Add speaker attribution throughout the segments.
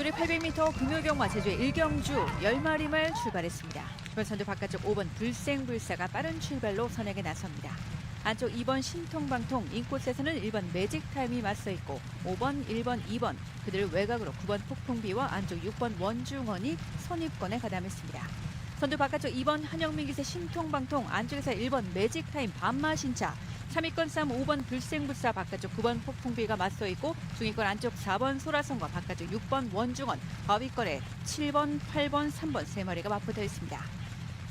Speaker 1: 경주리 800m 금요경마 제주의 일경주 10마리 말 출발했습니다. 선두 바깥쪽 5번 불생불사가 빠른 출발로 선행에 나섭니다. 안쪽 2번 신통방통 인코스에서는 1번 매직타임이 맞서 있고 5번, 1번, 2번 그들 외곽으로 9번 폭풍비와 안쪽 6번 원중원이 선입권에 가담했습니다. 선두 바깥쪽 2번 한영민 기세 신통방통 안쪽에서 1번 매직타임 반마신차 3위권 싸움 5번 불생불사 바깥쪽 9번 폭풍비가 맞서 있고 중위권 안쪽 4번 소라성과 바깥쪽 6번 원중원 하위권에 7번, 8번, 3번 세 마리가 맞붙어 있습니다.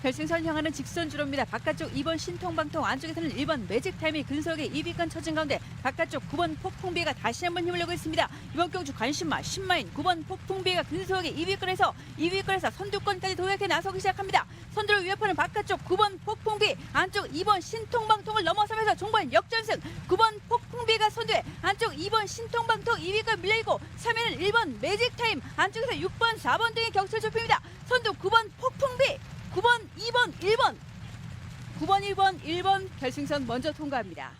Speaker 1: 결승선 향하는 직선 주로입니다. 바깥쪽 2번 신통방통 안쪽에서는 1번 매직타임이 근속에 2위권 처진 가운데 바깥쪽 9번 폭풍비가 다시 한번 힘을 내고 있습니다. 이번 경주 관심마 10마인 9번 폭풍비가 근속에 2위권에서 2위권에서 선두권까지 도약해 나서기 시작합니다. 선두를 위협하는 바깥쪽 9번 폭풍비 안쪽 2번 신통방통을 넘어서면서 종반 역전승 9번 폭풍비가 선두에 안쪽 2번 신통방통 2위권 밀려있고 3위는 1번 매직타임 안쪽에서 6번 4번 등의 격차를 좁힙니다. 선두 9번 폭풍비 9번, 2번, 1번. 9번, 1번, 1번 결승선 먼저 통과합니다.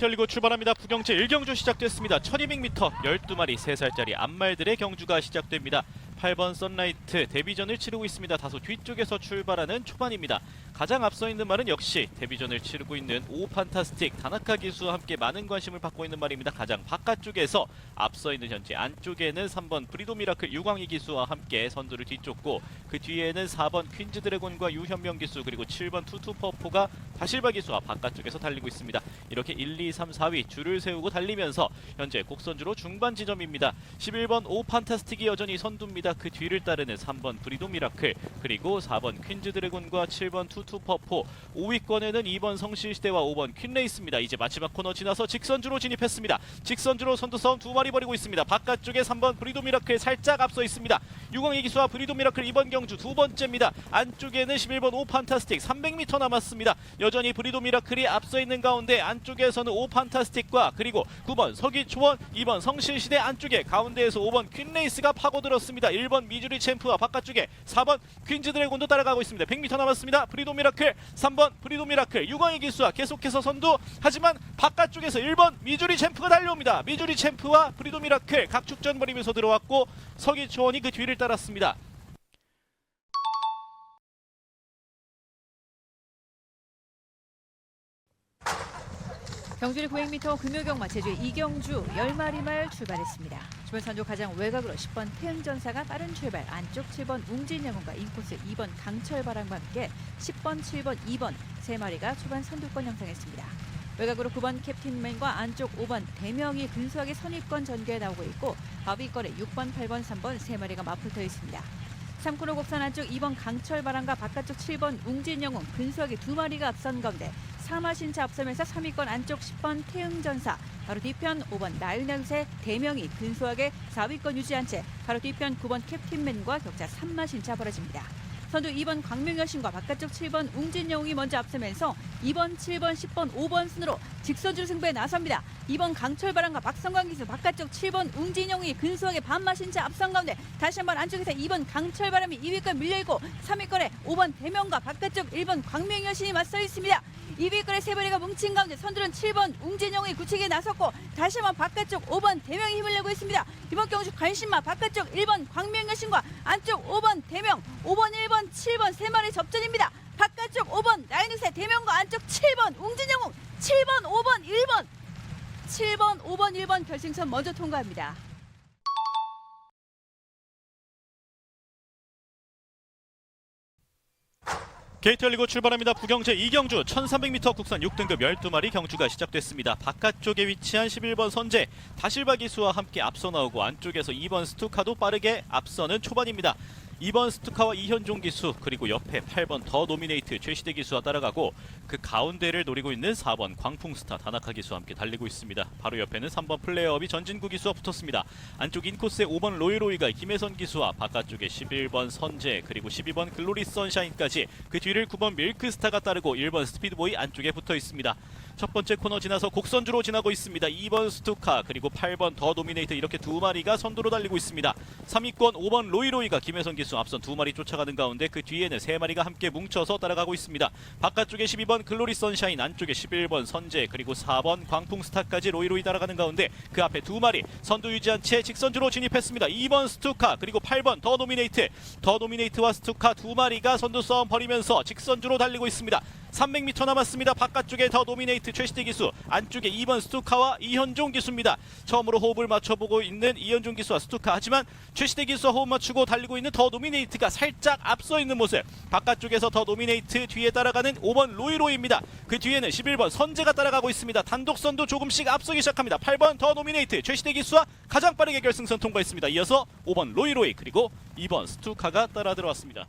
Speaker 2: 열리고 출발합니다. 부경제 1경주 시작됐습니다. 1200m 12마리 3살짜리 암말들의 경주가 시작됩니다. 8번 썬라이트 데뷔전을 치르고 있습니다. 다소 뒤쪽에서 출발하는 초반입니다. 가장 앞서 있는 말은 역시 데뷔전을 치르고 있는 오 판타스틱 다나카 기수와 함께 많은 관심을 받고 있는 말입니다. 가장 바깥쪽에서 앞서 있는 현재 안쪽에는 3번 브리도 미라클 유광희 기수와 함께 선두를 뒤쫓고 그 뒤에는 4번 퀸즈 드래곤과 유현명 기수 그리고 7번 투투퍼포가 다실바 기수와 바깥쪽에서 달리고 있습니다. 이렇게 1, 2, 3, 4위 줄을 세우고 달리면서 현재 곡선주로 중반 지점입니다. 11번 오 판타스틱이 여전히 선두입니다. 그 뒤를 따르는 3번 브리도 미라클 그리고 4번 퀸즈 드래곤과 7번 투투퍼포 5위권에는 2번 성실시대와 5번 퀸레이스입니다. 이제 마지막 코너 지나서 직선주로 진입했습니다. 직선주로 선두 싸움 두 마리 벌이고 있습니다. 바깥쪽에 3번 브리도 미라클 살짝 앞서 있습니다. 유광희 기수와 브리도 미라클 이번 경주 두 번째입니다. 안쪽에는 11번 오 판타스틱 300m 남았습니다. 여전히 브리도 미라클이 앞서 있는 가운데 안쪽에서는 오 판타스틱과 그리고 9번 서기초원 2번 성실시대 안쪽에 가운데에서 5번 퀸레이스가 파고들었습니다. 1번 미주리 챔프와 바깥쪽에 4번 퀸즈 드래곤도 따라가고 있습니다. 100m 남았습니다. 브리도 미라클 3번 브리도 미라클 유광희 기수와 계속해서 선두 하지만 바깥쪽에서 1번 미주리 챔프가 달려옵니다. 미주리 챔프와 브리도 미라클 각축전 벌이면서 들어왔고 서기초원이 그 뒤를 따랐습니다.
Speaker 1: 경주리 900m 금요경마 제주의 이경주 10마리 말 출발했습니다. 주변 선두 가장 외곽으로 10번 태흥전사가 빠른 출발 안쪽 7번 웅진영웅과 인코스 2번 강철바람과 함께 10번, 7번, 2번 세 마리가 초반 선두권 형성했습니다. 외곽으로 9번 캡틴맨과 안쪽 5번 대명이 근소하게 선입권 전개에 나오고 있고 하위권에 6번, 8번, 3번 세 마리가 맞붙어 있습니다. 3코너 곡선 안쪽 2번 강철바람과 바깥쪽 7번 웅진영웅 근소하게 두 마리가 앞선 가운데 사마신차 앞서면서 3위권 안쪽 10번 태흥전사 바로 뒤편 5번 나윤양새 대명이 근소하게 4위권 유지한 채 바로 뒤편 9번 캡틴맨과 격차 3마신차 벌어집니다. 선두 2번 광명여신과 바깥쪽 7번 웅진영웅이 먼저 앞서면서 2번, 7번, 10번, 5번 순으로 직선줄 승부에 나섭니다. 2번 강철바람과 박성광 기수 바깥쪽 7번 웅진영웅이 근소하게 반마신 채 앞선 가운데 다시 한번 안쪽에서 2번 강철바람이 2위권 밀려있고 3위권에 5번 대명과 바깥쪽 1번 광명여신이 맞서 있습니다. 2위권의 세 마리가 뭉친 가운데 선두는 7번 웅진영웅이 굳히게 나섰고 다시 한번 바깥쪽 5번 대명이 힘을 내고 있습니다. 이번 경주 관심마 바깥쪽 1번 광명여신과 안쪽 5번 대명 5번 1번 7번 세 마리 접전입니다. 바깥쪽 5번 나인우세 대명과 안쪽 7번 웅진영웅 7번 5번 1번 7번 5번 1번 결승선 먼저 통과합니다.
Speaker 2: 게이트 열리고 출발합니다. 부경제 이경주 1300m 국산 6등급 12마리 경주가 시작됐습니다. 바깥쪽에 위치한 11번 선제 다실바 기수와 함께 앞서 나오고 안쪽에서 2번 스투카도 빠르게 앞서는 초반입니다. 2번 스투카와 이현종 기수 그리고 옆에 8번 더 노미네이트 최시대 기수와 따라가고 그 가운데를 노리고 있는 4번 광풍스타 다나카 기수와 함께 달리고 있습니다. 바로 옆에는 3번 플레이어업이 전진구 기수와 붙었습니다. 안쪽 인코스의 5번 로이로이가 김혜선 기수와 바깥쪽에 11번 선제 그리고 12번 글로리 선샤인까지 그 뒤를 9번 밀크스타가 따르고 1번 스피드보이 안쪽에 붙어 있습니다. 첫 번째 코너 지나서 곡선주로 지나고 있습니다. 2번 스투카 그리고 8번 더 노미네이트 이렇게 두 마리가 선두로 달리고 있습니다. 3위권 5번 로이로이가 김혜선 기수 기수 앞선 두 마리 쫓아가는 가운데 그 뒤에는 세 마리가 함께 뭉쳐서 따라가고 있습니다. 바깥쪽에 12번 글로리 선샤인, 안쪽에 11번 선제 그리고 4번 광풍 스타까지 로이로이 따라가는 가운데 그 앞에 두 마리 선두 유지한 채 직선주로 진입했습니다. 2번 스투카 그리고 8번 더 노미네이트, 더 노미네이트와 스투카 두 마리가 선두 싸움 벌이면서 직선주로 달리고 있습니다. 300m 남았습니다. 바깥쪽에 더 노미네이트 최시대 기수, 안쪽에 2번 스투카와 이현종 기수입니다. 처음으로 호흡을 맞춰보고 있는 이현종 기수와 스투카. 하지만 최시대 기수와 호흡 맞추고 달리고 있는 더 노미네이트가 살짝 앞서 있는 모습. 바깥쪽에서 더 노미네이트 뒤에 따라가는 5번 로이로이입니다. 그 뒤에는 11번 선제가 따라가고 있습니다. 단독 선도 조금씩 앞서기 시작합니다. 8번 더 노미네이트 최시대 기수와 가장 빠르게 결승선 통과했습니다. 이어서 5번 로이로이 그리고 2번 스투카가 따라 들어왔습니다.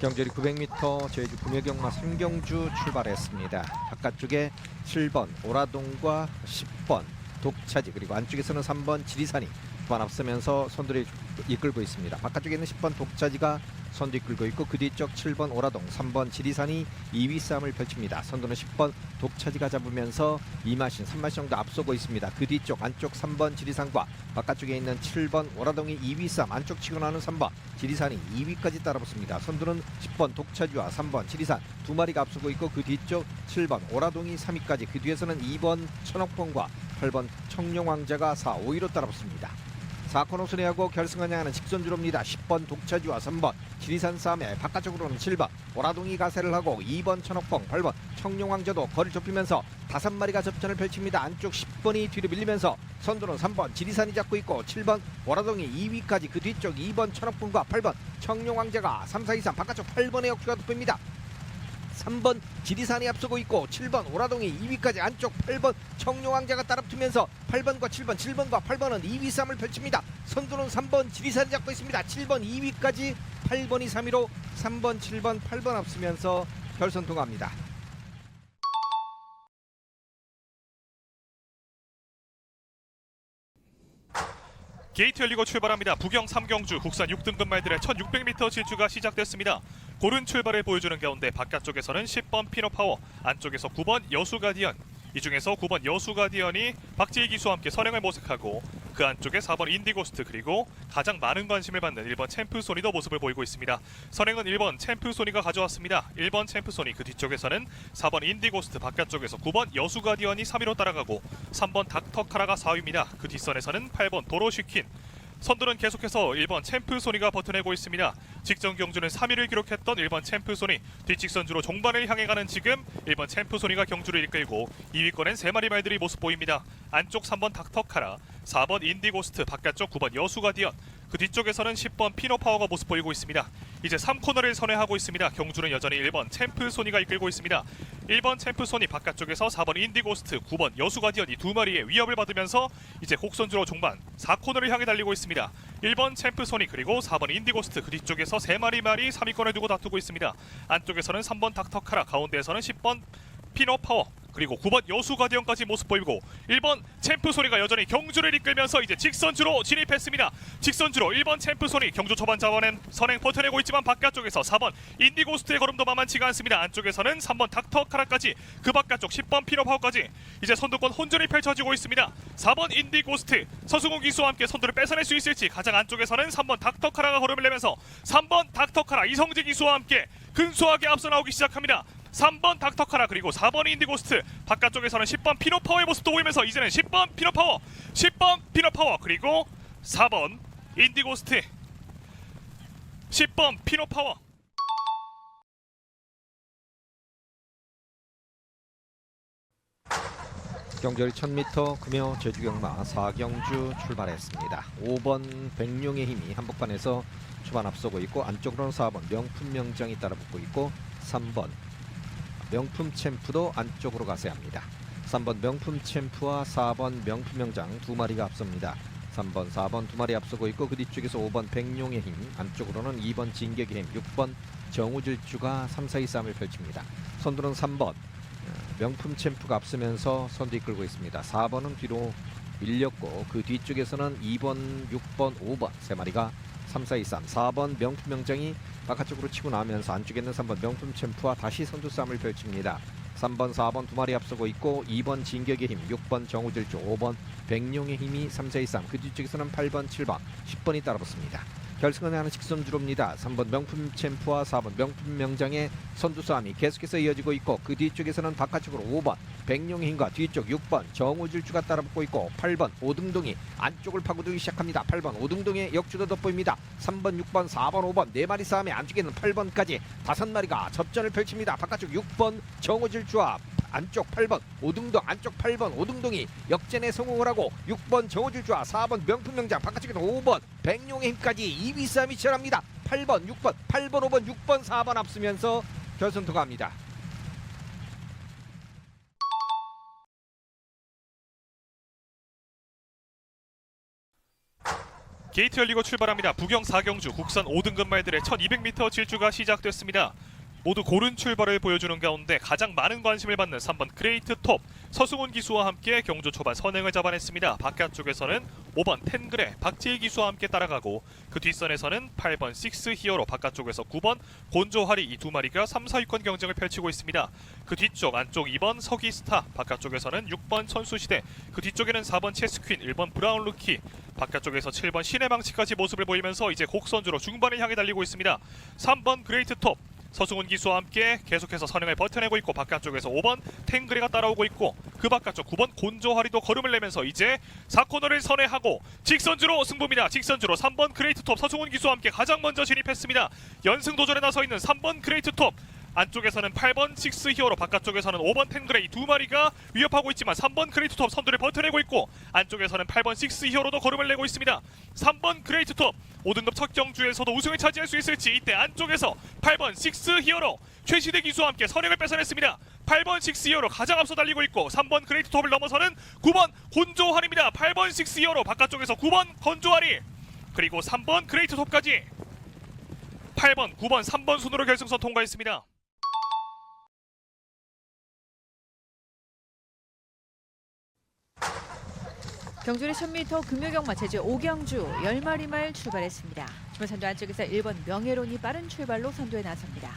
Speaker 3: 경절이 900m 제주 금여경마 삼경주 출발했습니다. 바깥쪽에 7번 오라동과 10번 독차지 그리고 안쪽에서는 3번 지리산이 후반 앞서면서 선두를 이끌고 있습니다. 바깥쪽에 있는 10번 독차지가 선두 이끌고 있고 그 뒤쪽 7번 오라동, 3번 지리산이 2위 싸움을 펼칩니다. 선두는 10번 독차지가 잡으면서 2마신, 3마신 정도 앞서고 있습니다. 그 뒤쪽 안쪽 3번 지리산과 바깥쪽에 있는 7번 오라동이 2위 싸움 안쪽 치고 나는 3번 지리산이 2위까지 따라붙습니다. 선두는 10번 독차지와 3번 지리산 두 마리가 앞서고 있고 그 뒤쪽 7번 오라동이 3위까지 그 뒤에서는 2번 천옥봉과 8번 청룡왕자가 4, 5위로 따라붙습니다. 4코너 순회하고 결승을 향하는 직선 주로입니다. 10번 독차지와 3번 지리산 싸움에 바깥쪽으로는 7번 오라동이 가세를 하고 2번 천옥봉 8번 청룡왕자도 거리를 좁히면서 다섯 마리가 접전을 펼칩니다. 안쪽 10번이 뒤로 밀리면서 선두는 3번 지리산이 잡고 있고 7번 오라동이 2위까지 그 뒤쪽 2번 천옥봉과 8번 청룡왕자가 3, 4, 2, 3 바깥쪽 8번의 역주가 돋보입니다. 3번 지리산이 앞서고 있고 7번 오라동이 2위까지 안쪽 8번 청룡 왕자가 따라붙으면서 8번과 7번 7번과 8번은 2위 싸움을 펼칩니다. 선두는 3번 지리산이 잡고 있습니다. 7번 2위까지 8번이 3위로 3번 7번 8번 앞서면서 결선 통합니다.
Speaker 4: 게이트 열리고 출발합니다. 부경 3경주 국산 6등급 말들의 1600m 질주가 시작됐습니다. 고른 출발을 보여주는 가운데 바깥쪽에서는 10번 피노파워, 안쪽에서 9번 여수 가디언, 이 중에서 9번 여수 가디언이 박지희 기수와 함께 선행을 모색하고 그 안쪽에 4번 인디고스트 그리고 가장 많은 관심을 받는 1번 챔프 소니도 모습을 보이고 있습니다. 선행은 1번 챔프 소니가 가져왔습니다. 1번 챔프 소니 그 뒤쪽에서는 4번 인디고스트 바깥쪽에서 9번 여수 가디언이 3위로 따라가고 3번 닥터 카라가 4위입니다. 그 뒷선에서는 8번 도로시킨 선두는 계속해서 1번 챔프 소니가 버텨내고 있습니다. 직전 경주는 3위를 기록했던 1번 챔프 소니 뒷직선주로 종반을 향해 가는 지금 1번 챔프 소니가 경주를 이끌고 2위권엔 3마리 말들이 모습 보입니다. 안쪽 3번 닥터카라 4번 인디고스트 바깥쪽 9번 여수가디언 그 뒤쪽에서는 10번 피노파워가 모습 보이고 있습니다. 이제 3코너를 선회하고 있습니다. 경주는 여전히 1번 챔프 소니가 이끌고 있습니다. 1번 챔프 소니 바깥쪽에서 4번 인디고스트, 9번 여수가디언이 두 마리의 위협을 받으면서 이제 곡선주로 종반 4코너를 향해 달리고 있습니다. 1번 챔프 소니 그리고 4번 인디고스트 그 뒤쪽에서 3마리 말이 3위권에 두고 다투고 있습니다. 안쪽에서는 3번 닥터카라 가운데에서는 10번 피노파워 그리고 9번 여수 가디언까지 모습 보이고 1번 챔프 소리가 여전히 경주를 이끌면서 이제 직선주로 진입했습니다. 직선주로 1번 챔프 소리 경주 초반 자원엔 선행 버텨내고 있지만 바깥쪽에서 4번 인디고스트의 걸음도 만만치가 않습니다. 안쪽에서는 3번 닥터 카라까지 그 바깥쪽 10번 피노파워까지 이제 선두권 혼전이 펼쳐지고 있습니다. 4번 인디고스트 서승우 기수와 함께 선두를 뺏어낼 수 있을지 가장 안쪽에서는 3번 닥터 카라가 걸음을 내면서 3번 닥터 카라 이성재 기수와 함께 근소하게 앞서 나오기 시작합니다. 3번 닥터카라 그리고 4번 인디고스트. 바깥쪽에서는 10번 피노파워의 모습도 보이면서 이제는 10번 피노파워 10번 피노파워 그리고 4번 인디고스트. 10번 피노파워.
Speaker 3: 경절이 1000m 금여 제주경마 4경주 출발했습니다. 5번 백룡의 힘이 한복판에서 초반 앞서고 있고 안쪽으로는 4번 명품 명장이 따라붙고 있고 3번 명품 챔프도 안쪽으로 가세야 합니다. 3번 명품 챔프와 4번 명품 명장 두 마리가 앞섭니다. 3번, 4번 두 마리 앞서고 있고 그 뒤쪽에서 5번 백룡의 힘, 안쪽으로는 2번 진격의 힘, 6번 정우질주가 3, 4위 싸움을 펼칩니다. 선두는 3번 어, 명품 챔프가 앞서면서 선두 이끌고 있습니다. 4번은 뒤로 밀렸고 그 뒤쪽에서는 2번, 6번, 5번 세 마리가 3, 4, 2, 3, 4번 명품 명장이 바깥쪽으로 치고 나면서 안쪽에 있는 3번 명품 챔프와 다시 선두 싸움을 펼칩니다. 3번, 4번 두 마리 앞서고 있고 2번 진격의 힘, 6번 정우질주, 5번 백룡의 힘이 3, 4, 2, 3. 그 뒤쪽에서는 8번, 7번, 10번이 따라붙습니다. 결승은 하는 직선주로입니다. 3번 명품 챔프와 4번 명품 명장의 선두 싸움이 계속해서 이어지고 있고 그 뒤쪽에서는 바깥쪽으로 5번 백룡의 힘과 뒤쪽 6번 정우질주가 따라붙고 있고 8번 오등동이 안쪽을 파고들기 시작합니다. 8번 오등동의 역주도 돋보입니다. 3번, 6번, 4번, 5번 네 마리 싸움에 안쪽에는 8번까지 다섯 마리가 접전을 펼칩니다. 바깥쪽 6번 정우질주와 안쪽 8번 오등동 안쪽 8번 오등동이 역전에 성공을 하고 6번 정호질주와 4번 명품명장 바깥쪽에는 5번 백룡의 힘까지 2위 싸움이 치열합니다 8번 6번 8번 5번 6번 4번 앞서면서 결승 통과합니다
Speaker 4: 게이트 열리고 출발합니다. 부경 4경주 국산 5등급 말들의 1200m 질주가 시작됐습니다. 모두 고른 출발을 보여주는 가운데 가장 많은 관심을 받는 3번 그레이트 톱 서승훈 기수와 함께 경주 초반 선행을 잡아냈습니다. 바깥쪽에서는 5번 텐그레 박재희 기수와 함께 따라가고 그 뒷선에서는 8번 식스 히어로 바깥쪽에서 9번 곤조하리 이 두 마리가 3, 4위권 경쟁을 펼치고 있습니다. 그 뒤쪽 안쪽 2번 서기스타 바깥쪽에서는 6번 천수시대 그 뒤쪽에는 4번 체스퀸 1번 브라운 루키 바깥쪽에서 7번 신의 망치까지 모습을 보이면서 이제 곡선주로 중반을 향해 달리고 있습니다. 3번 그레이트 톱 서승훈 기수와 함께 계속해서 선행을 버텨내고 있고 바깥쪽에서 5번 탱그레가 따라오고 있고 그 바깥쪽 9번 곤조하리도 걸음을 내면서 이제 4코너를 선회하고 직선주로 승부입니다. 직선주로 3번 그레이트 톱 서승훈 기수와 함께 가장 먼저 진입했습니다. 연승 도전에 나서 있는 3번 그레이트 톱 안쪽에서는 8번 식스 히어로 바깥쪽에서는 5번 탱그레이 두 마리가 위협하고 있지만 3번 그레이트 톱 선두를 버텨내고 있고 안쪽에서는 8번 식스 히어로도 걸음을 내고 있습니다. 3번 그레이트 톱 5등급 첫 경주에서도 우승을 차지할 수 있을지 이때 안쪽에서 8번 식스 히어로 최시대 기수와 함께 선행을 뺏어냈습니다. 8번 식스 히어로 가장 앞서 달리고 있고 3번 그레이트 톱을 넘어서는 9번 곤조환입니다. 8번 식스 히어로 바깥쪽에서 9번 건조환이 그리고 3번 그레이트 톱까지 8번, 9번, 3번 순으로 결승선 통과했습니다.
Speaker 1: 경주의 1000m 금요경마 제주 오경주 10마리 말 출발했습니다. 주말 선두 안쪽에서 1번 명예론이 빠른 출발로 선두에 나섭니다.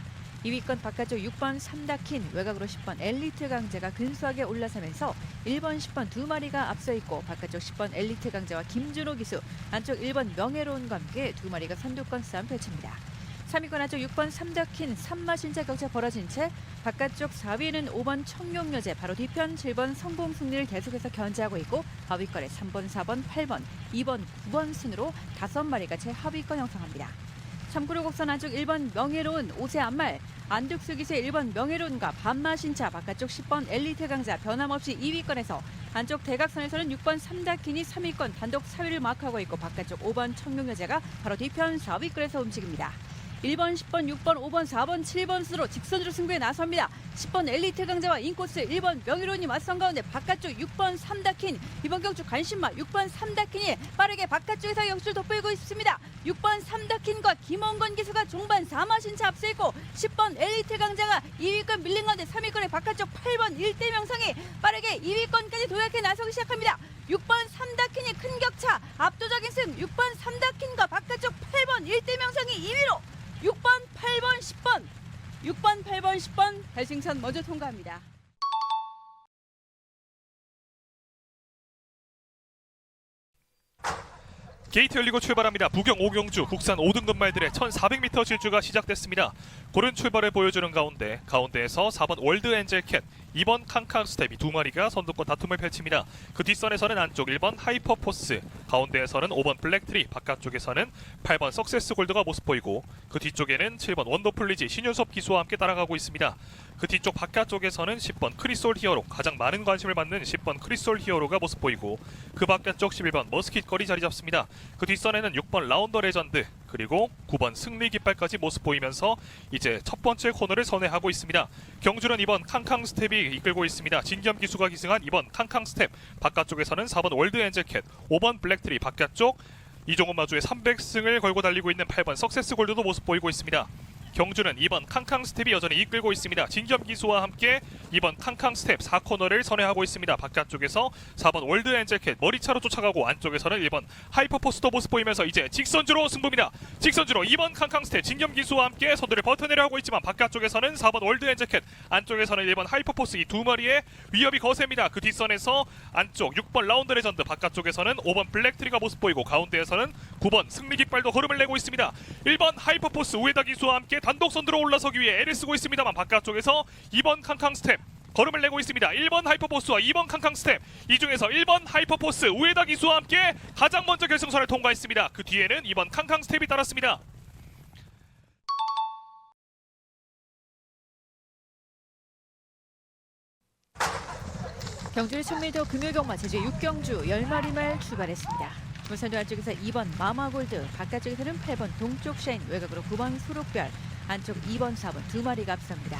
Speaker 1: 2위권 바깥쪽 6번 삼다킨 외곽으로 10번 엘리트 강제가 근소하게 올라서면서 1번 10번 두 마리가 앞서 있고 바깥쪽 10번 엘리트 강제와 김준호 기수 안쪽 1번 명예론과 함께 두 마리가 선두권 싸움 펼칩니다. 3위권 안쪽 6번 삼다킨 삼마신자 격차 벌어진 채 바깥쪽 4위는 5번 청룡여제 바로 뒤편 7번 성공승리를 계속해서 견제하고 있고 하위권에 3번, 4번, 8번, 2번, 9번 순으로 다섯 마리가 제 하위권 형성합니다. 참고로 곡선 안쪽 1번 명예로운 오세 안말 안득수 기세 1번 명예로운과 반마신차 바깥쪽 10번 엘리트 강자 변함없이 2위권에서 안쪽 대각선에서는 6번 삼다킨이 3위권 단독 4위를 마크하고 있고 바깥쪽 5번 청룡여제가 바로 뒤편 4위권에서 움직입니다. 1번, 10번, 6번, 5번, 4번, 7번 수로 직선으로 승부에 나섭니다. 10번 엘리트 강자와 인코스, 1번 명희론이 맞선 가운데 바깥쪽 6번 삼다킨, 이번 경주 관심마 6번 삼다킨이 빠르게 바깥쪽에서 역수를 돋보이고 있습니다. 6번 삼다킨과 김원건 기수가 종반 4마신차 앞서 있고 10번 엘리트 강자가 2위권 밀린 가운데 3위권의 바깥쪽 8번 일대 명성이 빠르게 2위권까지 도약해 나서기 시작합니다. 6번 삼다킨이 큰 격차 압도적인 승 6번 삼다킨과 바깥쪽 8번 일대 명성이 2위로 6번, 8번, 10번. 6번, 8번, 10번 결승선 먼저 통과합니다.
Speaker 4: 게이트 열리고 출발합니다. 부경 오경주 국산 5등급 말들의 1400m 질주가 시작됐습니다. 고른 출발을 보여주는 가운데 가운데에서 4번 월드 엔젤 캣 2번 캉캉 스텝이 두 마리가 선두권 다툼을 펼칩니다. 그 뒷선에서는 안쪽 1번 하이퍼포스 가운데에서는 5번 블랙트리 바깥쪽에서는 8번 석세스 골드가 모습 보이고 그 뒤쪽에는 7번 원더풀리지 신윤섭 기수와 함께 따라가고 있습니다. 그 뒤쪽 바깥쪽에서는 10번 크리솔 히어로 가장 많은 관심을 받는 10번 크리솔 히어로가 모습 보이고 그 바깥쪽 11번 머스킷 거리 자리 잡습니다. 그 뒷선에는 6번 라운더 레전드 그리고 9번 승리 깃발까지 모습 보이면서 이제 첫 번째 코너를 선회하고 있습니다. 경주는 이번 캉캉 스텝이 이끌고 있습니다. 진겸 기수가 기승한 이번 캉캉 스텝 바깥쪽에서는 4번 월드 엔젤캣 5번 블랙트리 바깥쪽 이종훈 마주의 300승을 걸고 달리고 있는 8번 석세스 골드도 모습 보이고 있습니다. 경주는 2번 캉캉 스텝이 여전히 이끌고 있습니다. 진겸 기수와 함께 2번 캉캉 스텝 4코너를 선회하고 있습니다. 바깥쪽에서 4번 월드 엔젤캣 머리차로 쫓아가고 안쪽에서는 1번 하이퍼포스터 모습 보이면서 이제 직선주로 승부입니다. 직선주로 2번 캉캉 스텝 진겸 기수와 함께 선두를 버텨내려 하고 있지만 바깥쪽에서는 4번 월드 엔젤캣 안쪽에서는 1번 하이퍼포스 이 두 마리의 위협이 거셉니다. 그 뒷선에서 안쪽 6번 라운드 레전드 바깥쪽에서는 5번 블랙트리가 모습 보이고 가운데에서는 9번 승리 깃발도 걸음을 내고 있습니다. 1번 하이퍼포스 우에다 기수와 함께 단독 선두로 올라서기 위해 애를 쓰고 있습니다만 바깥쪽에서 2번 캉캉 스텝 걸음을 내고 있습니다. 1번 하이퍼포스와 2번 캉캉 스텝 이 중에서 1번 하이퍼포스 우에다 기수와 함께 가장 먼저 결승선을 통과했습니다. 그 뒤에는 2번 캉캉 스텝이 따랐습니다.
Speaker 1: 경주 1000m 금요경마 제주 6경주 10마리 말 출발했습니다. 우선도 안쪽에서 2번 마마골드, 바깥쪽에서는 8번 동쪽 샤인, 외곽으로 9번 수록별, 안쪽 2번, 4번 두 마리가 앞섭니다.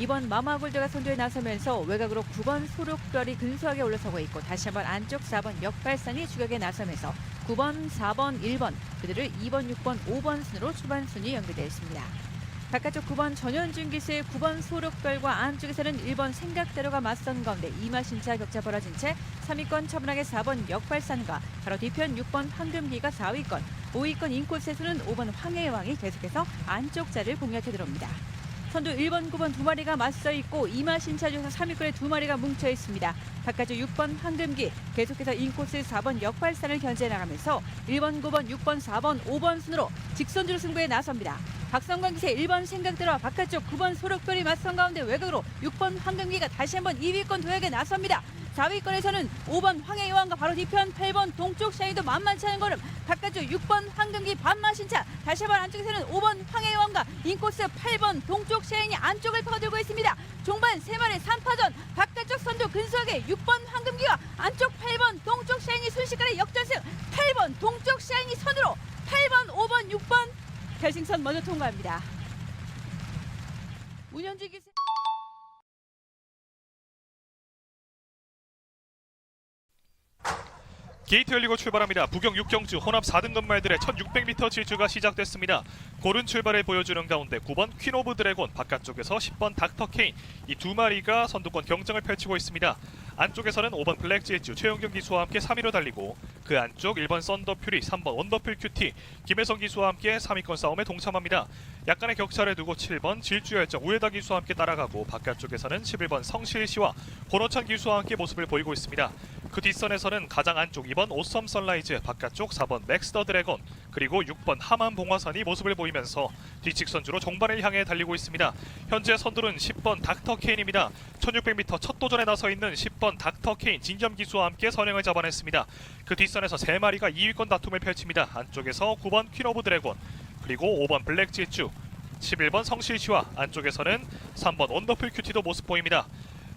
Speaker 1: 2번 마마골드가 선두에 나서면서 외곽으로 9번 소록별이 근소하게 올라서고 있고 다시 한번 안쪽 4번 역발산이 추격에 나서면서 9번, 4번, 1번 그들을 2번, 6번, 5번 순으로 초반 순위 연결되어 있습니다. 바깥쪽 9번 전현준 기수의 9번 소록별과 안쪽에서는 1번 생각대로가 맞선 가운데 이마신차 격차 벌어진 채 3위권 차분하게 4번 역발산과 바로 뒤편 6번 황금기가 4위권, 5위권 인코스에서는 5번 황해왕이 계속해서 안쪽 자리를 공략해 들어옵니다. 선두 1번, 9번 두 마리가 맞서 있고 이마신차 중에서 3위권에 두 마리가 뭉쳐 있습니다. 바깥쪽 6번 황금기 계속해서 인코스 4번 역발산을 견제 나가면서 1번, 9번, 6번, 4번, 5번 순으로 직선주로 승부에 나섭니다. 박성광 기세 1번 생각대로 바깥쪽 9번 소록별이 맞선 가운데 외곽으로 6번 황금기가 다시 한번 2위권 도약에 나섭니다. 4위권에서는 5번 황해여왕과 바로 뒤편 8번 동쪽 샤이도 만만치 않은 걸음 바깥쪽 6번 황금기 반마신차 다시 한번 안쪽에서는 5번 황해여왕과 인코스 8번 동쪽 샤인이 안쪽을 퍼들고 있습니다. 종반 3마리 3파전 바깥쪽 선두 근소하게 6번 황금기와 안쪽 8번 동쪽 샤인이 순식간에 역전승 8번 동쪽 샤인이 선으로 8번 5번 6번 결승선 먼저 통과합니다. 운현주 기세
Speaker 4: 게이트 열리고 출발합니다. 부경 6경주 혼합 4등급 말들의 1600m 질주가 시작됐습니다. 고른 출발을 보여주는 가운데 9번 퀸 오브 드래곤 바깥쪽에서 10번 닥터 케인 이 두 마리가 선두권 경쟁을 펼치고 있습니다. 안쪽에서는 5번 블랙 질주 최영경 기수와 함께 3위로 달리고 그 안쪽 1번 썬더 퓨리 3번 원더풀 큐티 김혜성 기수와 함께 3위권 싸움에 동참합니다. 약간의 격차를 두고 7번 질주 열정 우에다 기수와 함께 따라가고 바깥쪽에서는 11번 성실 씨와 권호찬 기수와 함께 모습을 보이고 있습니다. 그 뒷선에서는 가장 안쪽 2번 오썸 선라이즈, 바깥쪽 4번 맥스 더 드래곤, 그리고 6번 하만 봉화산이 모습을 보이면서 뒤직선주로 종반을 향해 달리고 있습니다. 현재 선두는 10번 닥터 케인입니다. 1600m 첫 도전에 나서 있는 10번 닥터 케인 진점 기수와 함께 선행을 잡아냈습니다. 그 뒷선에서 3마리가 2위권 다툼을 펼칩니다. 안쪽에서 9번 퀸 오브 드래곤, 그리고 5번 블랙 질주, 11번 성실시와 안쪽에서는 3번 원더풀 큐티도 모습 보입니다.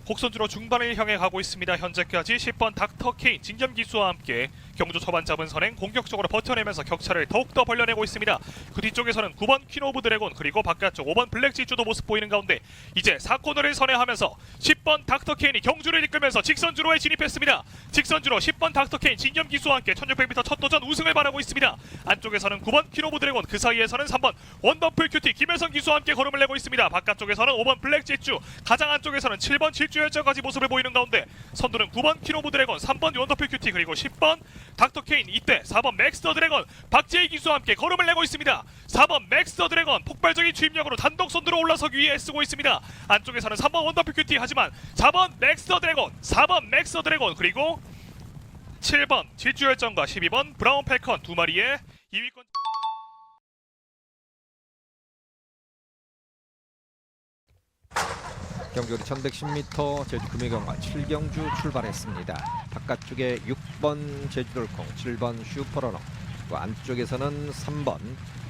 Speaker 4: 곡선주로 중반을 향해 가고 있습니다. 현재까지 10번 닥터 케인 진점 기수와 함께 경주 초반 잡은 선행 공격적으로 버텨내면서 격차를 더욱더 벌려내고 있습니다. 그 뒤쪽에서는 9번 퀸 오브 드래곤 그리고 바깥쪽 5번 블랙 지주도 모습 보이는 가운데 이제 4코너를 선회하면서 10번 닥터 케인이 경주를 이끌면서 직선주로에 진입했습니다. 직선주로 10번 닥터 케인 진점 기수와 함께 1600m 첫 도전 우승을 바라고 있습니다. 안쪽에서는 9번 퀸 오브 드래곤 그 사이에서는 3번 원더풀 큐티 김혜성 기수와 함께 걸음을 내고 있습니다. 바깥쪽에서는 5번 블랙 지주 가장 안쪽에서는 7번 질주 열정까지 모습을 보이는 가운데 선두는 9번 퀸 오브 드래곤 3번 원더풀 큐티 그리고 10번 닥터 케인 이때 4번 맥스 더 드래곤 박재희 기수와 함께 걸음을 내고 있습니다. 4번 맥스 더 드래곤 폭발적인 주입력으로 단독 선두로 올라서기 위해 쓰고 있습니다. 안쪽에서는 3번 원더풀 큐티 하지만 4번 맥스 더 드래곤 4번 맥스 더 드래곤 그리고 7번 질주열정과 12번 브라운 펠컨 두 마리의 2위권
Speaker 3: 경주거리 1110m 제주 금요경마 7경주 출발했습니다. 바깥쪽에 6번 제주돌콩, 7번 슈퍼러너, 그 안쪽에서는 3번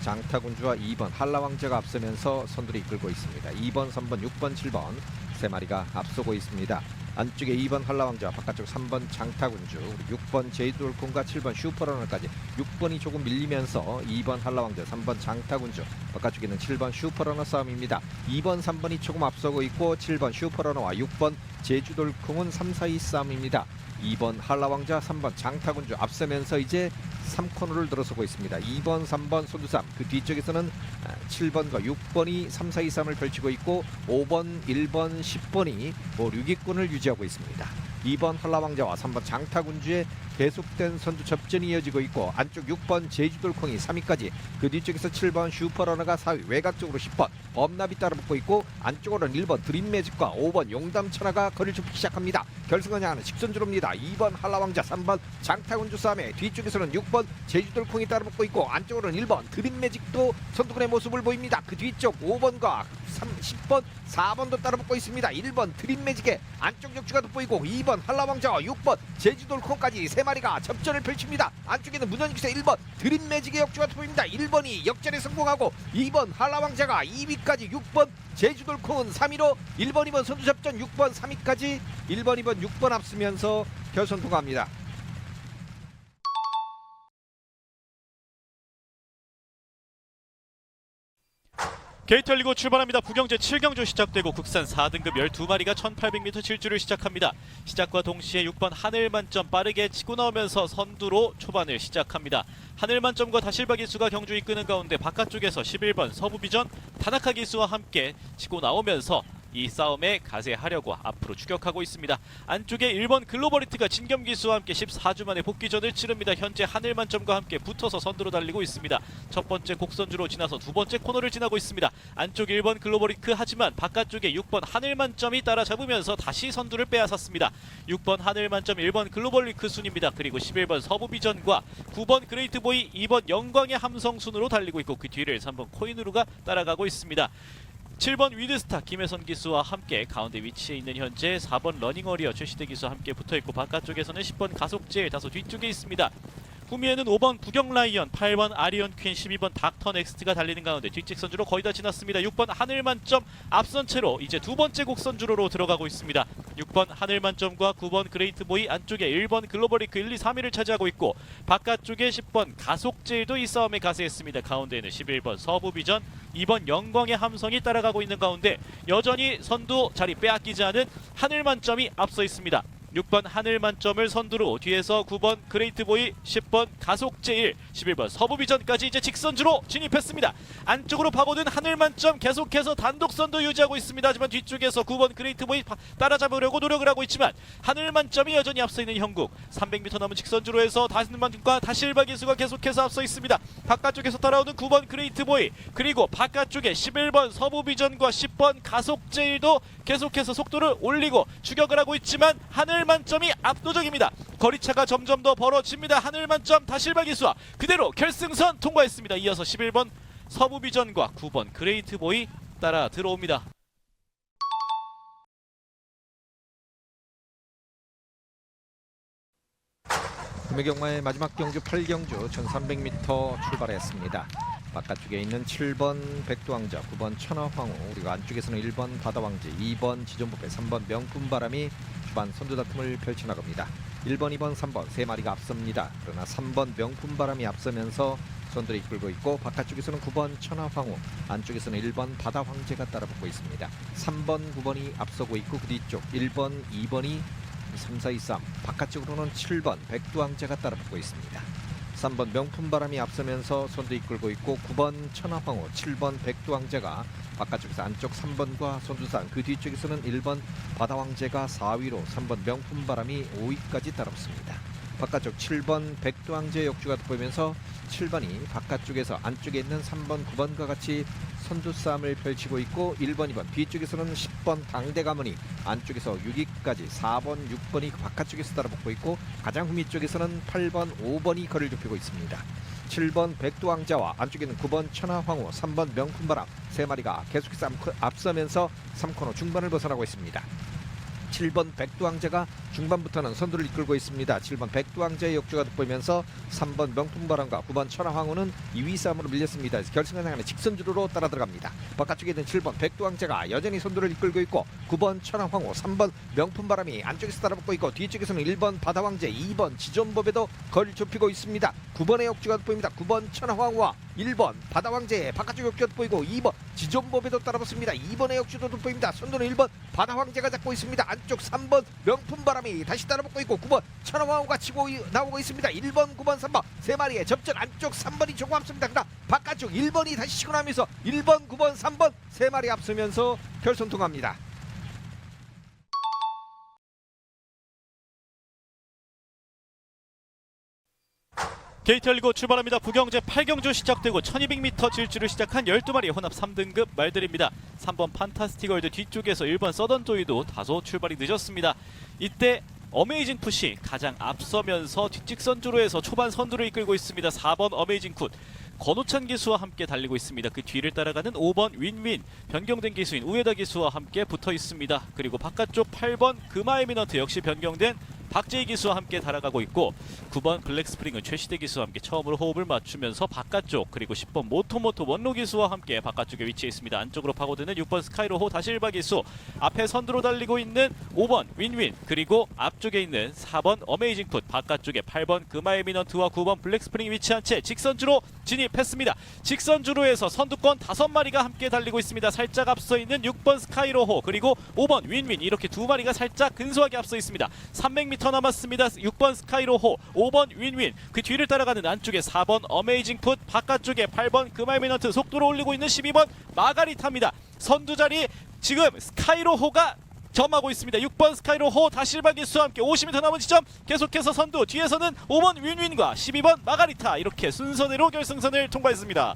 Speaker 3: 장타군주와 2번 한라왕자가 앞서면서 선두를 이끌고 있습니다. 2번, 3번, 6번, 7번 세 마리가 앞서고 있습니다. 안쪽에 2번 한라왕자, 바깥쪽 3번 장타군주, 그리고 6번 제이돌콩과 7번 슈퍼러너까지 6번이 조금 밀리면서 2번 한라왕자, 3번 장타군주, 바깥쪽에는 7번 슈퍼러너 싸움입니다. 2번, 3번이 조금 앞서고 있고 7번 슈퍼러너와 6번 제주돌콩은 3, 4위 싸움입니다. 2번 한라왕자, 3번 장타군주 앞서면서 이제 3코너를 들어서고 있습니다. 2번, 3번 손두삼 그 뒤쪽에서는 아, 7번과 6번이 3, 4, 2, 3을 펼치고 있고 5번, 1번, 10번이 뭐 6위권을 유지하고 있습니다. 2번 한라왕자와 3번 장타군주의 계속된 선두 접전이 이어지고 있고 안쪽 6번 제주돌콩이 3위까지 그 뒤쪽에서 7번 슈퍼러너가 4위 외곽 쪽으로 10번 범납이 따라붙고 있고 안쪽으로는 1번 드림매직과 5번 용담천하가 거리를 좁히기 시작합니다. 결승을 향하는 직선주로입니다. 2번 한라왕자 3번 장타군주 싸움에 뒤쪽에서는 6번 제주돌콩이 따라붙고 있고 안쪽으로는 1번 드림매직도 선두군의 모습을 보입니다. 그 뒤쪽 5번과 3, 10번 4번도 따라붙고 있습니다. 1번 드림매직의 안쪽 역주가 돋보이고 2번 한라왕자와 6번 제주돌콩까지 세 마리가 접전을 펼칩니다. 안쪽에는 문현기세 1번 드림 매직의 역주가 돋보입니다. 1번이 역전에 성공하고 2번 한라왕자가 2위까지 6번 제주돌콩은 3위로 1번 2번 선두 접전 6번 3위까지 1번 2번 6번 앞서면서 결선 통과합니다.
Speaker 2: 게이트 열리고 출발합니다. 부경제 7경주 시작되고 국산 4등급 12마리가 1800m 질주를 시작합니다. 시작과 동시에 6번 하늘만점 빠르게 치고 나오면서 선두로 초반을 시작합니다. 하늘만점과 다실바 기수가 경주 이끄는 가운데 바깥쪽에서 11번 서부비전 타나카 기수와 함께 치고 나오면서 이 싸움에 가세하려고 앞으로 추격하고 있습니다. 안쪽에 1번 글로벌리트가 진겸 기수와 함께 14주 만에 복귀전을 치릅니다. 현재 하늘만점과 함께 붙어서 선두로 달리고 있습니다. 첫 번째 곡선주로 지나서 두 번째 코너를 지나고 있습니다. 안쪽 1번 글로벌리트 하지만 바깥쪽에 6번 하늘만점이 따라잡으면서 다시 선두를 빼앗았습니다. 6번 하늘만점 1번 글로벌리크 순입니다. 그리고 11번 서부비전과 9번 그레이트보이 2번 영광의 함성 순으로 달리고 있고 그 뒤를 3번 코인으로가 따라가고 있습니다. 7번 위드스타 김혜선 기수와 함께 가운데 위치해 있는 현재 4번 러닝어리어 최시대 기수와 함께 붙어있고 바깥쪽에서는 10번 가속제일 다소 뒤쪽에 있습니다. 후미에는 5번 부경라이언, 8번 아리언 퀸, 12번 닥터 넥스트가 달리는 가운데 뒷직선주로 거의 다 지났습니다. 6번 하늘만점 앞선 채로 이제 두 번째 곡선주로로 들어가고 있습니다. 6번 하늘만점과 9번 그레이트보이 안쪽에 1번 글로벌리크 1, 2, 3위를 차지하고 있고 바깥쪽에 10번 가속제일도 이 싸움에 가세했습니다. 가운데에는 11번 서부비전, 2번 영광의 함성이 따라가고 있는 가운데 여전히 선두 자리 빼앗기지 않은 하늘만점이 앞서 있습니다. 6번 하늘만점을 선두로 뒤에서 9번 그레이트보이 10번 가속제1 11번 서부비전까지 이제 직선주로 진입했습니다. 안쪽으로 파고든 하늘만점 계속해서 단독 선도 유지하고 있습니다. 하지만 뒤쪽에서 9번 그레이트보이 파- 따라잡으려고 노력을 하고 있지만 하늘만점이 여전히 앞서 있는 형국. 300m 남은 직선주로 해서 다시만과 다실바 기수가 계속해서 앞서 있습니다. 바깥쪽에서 따라오는 9번 그레이트보이 그리고 바깥쪽에 11번 서부비전과 10번 가속제1도 계속해서 속도를 올리고 추격을 하고 있지만 하늘 만점이 압도적입니다. 거리차가 점점 더 벌어집니다. 하늘만점 다실바 기수와 그대로 결승선 통과했습니다. 이어서 11번 서부비전과 9번 그레이트보이 따라 들어옵니다.
Speaker 3: 금혜경마의 마지막 경주 8경주 1300m 출발했습니다. 바깥쪽에 있는 7번 백두왕자, 9번 천하황후, 그리고 안쪽에서는 1번 바다왕지, 2번 지존법배, 3번 명품바람이 주반 선두 다툼을 펼쳐나갑니다. 1번, 2번, 3번 세 마리가 앞섭니다. 그러나 3번 명품바람이 앞서면서 선두를 이끌고 있고 바깥쪽에서는 9번 천하황후, 안쪽에서는 1번 바다황제가 따라붙고 있습니다. 3번, 9번이 앞서고 있고 그 뒤쪽 1번, 2번이 3, 4, 2, 3 바깥쪽으로는 7번 백두왕자가 따라붙고 있습니다. 3번 명품바람이 앞서면서 선두 이끌고 있고 9번 천하황후 7번 백두왕자가 바깥쪽에서 안쪽 3번과 선두산 그 뒤쪽에서는 1번 바다왕제가 4위로 3번 명품바람이 5위까지 따라붙습니다. 바깥쪽 7번 백두왕제 역주가 돋보이면서 7번이 바깥쪽에서 안쪽에 있는 3번 9번과 같이 선두 싸움을 펼치고 있고 1번 2번 뒤쪽에서는 10번 당대 가문이 안쪽에서 6위까지 4번 6번이 바깥쪽에서 따라붙고 있고 가장 후미 쪽에서는 8번 5번이 거리를 좁히고 있습니다. 7번 백두왕자와 안쪽에는 9번 천하황후 3번 명품바람 세 마리가 계속해서 앞- 앞서면서 3코너 중반을 벗어나고 있습니다. 7번 백두왕자가 중반부터는 선두를 이끌고 있습니다. 7번 백두왕자의 역주가 돋보이면서 3번 명품바람과 9번 천하황후는 2위 싸움으로 밀렸습니다. 결승을 향하는 직선주로로 따라 들어갑니다. 바깥쪽에 있는 7번 백두왕자가 여전히 선두를 이끌고 있고 9번 천하황후 3번 명품바람이 안쪽에서 따라붙고 있고 뒤쪽에서는 1번 바다왕제 2번 지존법에도 거리를 좁히고 있습니다. 9번의 역주가 돋보입니다. 9번 천하황과 1번 바다왕제 바깥쪽 역주가 돋보이고 2번 지존법에도 따라붙습니다. 2번의 역주도 돋보입니다. 선두는 1번 바다왕제가 잡고 있습니다. 안쪽 3번 명품바람이 다시 따라붙고 있고 9번 천하황과 치고 이- 나오고 있습니다. 1번 9번 3번 세 마리의 접전 안쪽 3번이 조금 앞섭니다. 그러나 바깥쪽 1번이 다시 치고 나면서 1번 9번 3번 세 마리 앞서면서 결선 통합니다.
Speaker 2: 게이트 열리고 출발합니다. 부경제 8경주 시작되고 1200m 질주를 시작한 12마리 혼합 3등급 말들입니다. 3번 판타스티걸드 뒤쪽에서 1번 서던조이도 다소 출발이 늦었습니다. 이때 어메이징 푸시 가장 앞서면서 뒷직선주로 해서 초반 선두를 이끌고 있습니다. 4번 어메이징 굿 권호찬 기수와 함께 달리고 있습니다. 그 뒤를 따라가는 5번 윈윈 변경된 기수인 우에다 기수와 함께 붙어 있습니다. 그리고 바깥쪽 8번 금화의 미너트 역시 변경된 박재희 기수와 함께 달아가고 있고 9번 블랙스프링은 최시대 기수와 함께 처음으로 호흡을 맞추면서 바깥쪽 그리고 10번 모토모토 원로 기수와 함께 바깥쪽에 위치해 있습니다. 안쪽으로 파고드는 6번 스카이로호 다실바 기수 앞에 선두로 달리고 있는 5번 윈윈 그리고 앞쪽에 있는 4번 어메이징 풋 바깥쪽에 8번 금화의 미넌트와 9번 블랙스프링이 위치한 채 직선주로 진입했습니다. 직선주로 해서 선두권 5마리가 함께 달리고 있습니다. 살짝 앞서 있는 6번 스카이로호 그리고 5번 윈윈 이렇게 두 마리가 살짝 근소하게 앞서 있습니다. 300m 남았습니다. 6번 스카이로호, 5번 윈윈, 그 뒤를 따라가는 안쪽에 4번 어메이징 풋, 바깥쪽에 8번 금알미너트 속도를 올리고 있는 12번 마가리타입니다. 선두 자리 지금 스카이로호가 점하고 있습니다. 6번 스카이로호 다실바 기수와 함께 50m 남은 지점 계속해서 선두 뒤에서는 5번 윈윈과 12번 마가리타 이렇게 순서대로 결승선을 통과했습니다.